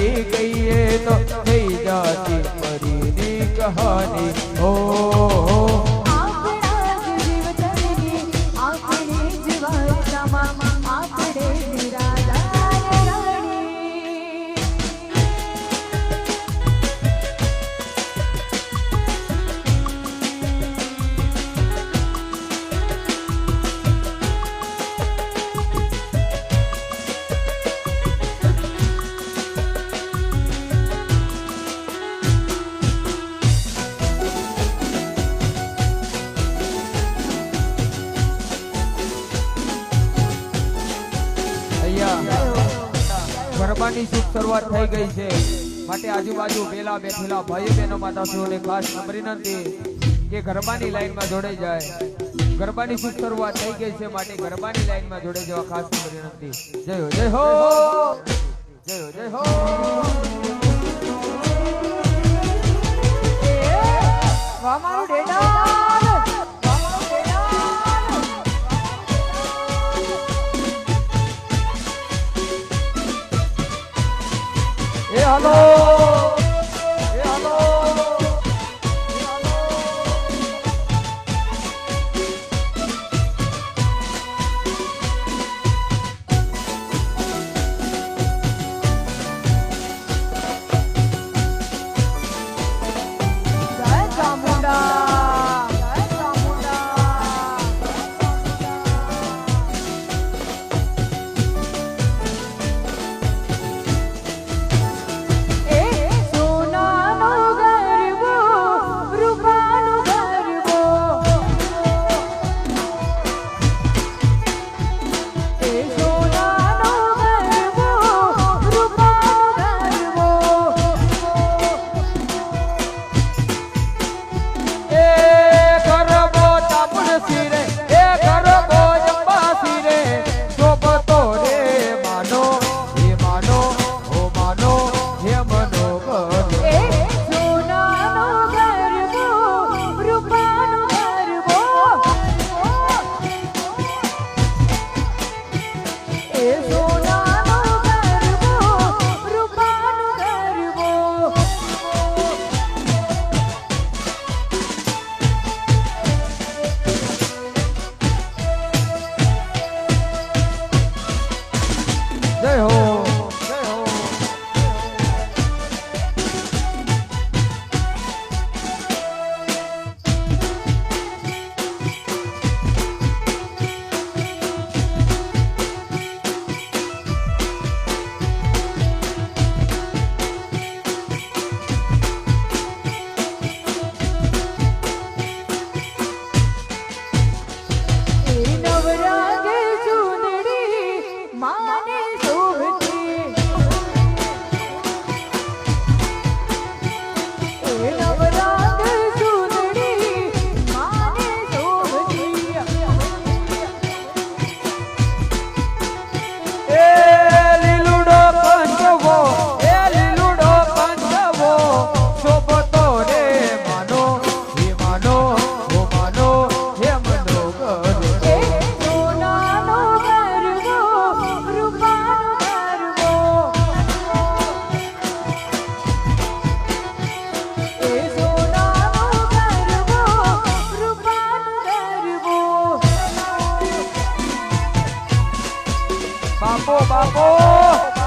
વિનંતી કહીએ તો થઈ જાતી પરીની કહાની. ઓ ગરબાની શુભ શરૂઆત થઈ ગઈ છે. માટે આજુબાજુ પેલા બેઠેલા ભાઈ બહેનો, માતાશ્રીઓને ખાસ વિનંતી કે ગરબાની લાઈનમાં જોડાઈ જાય. ગરબાની શુભ શરૂઆત થઈ ગઈ છે માટે ગરબાની લાઈનમાં જોડાઈ જવા ખાસ વિનંતી જય હો જય હો! જય હો જય હો! એ હાલો 八步八步。步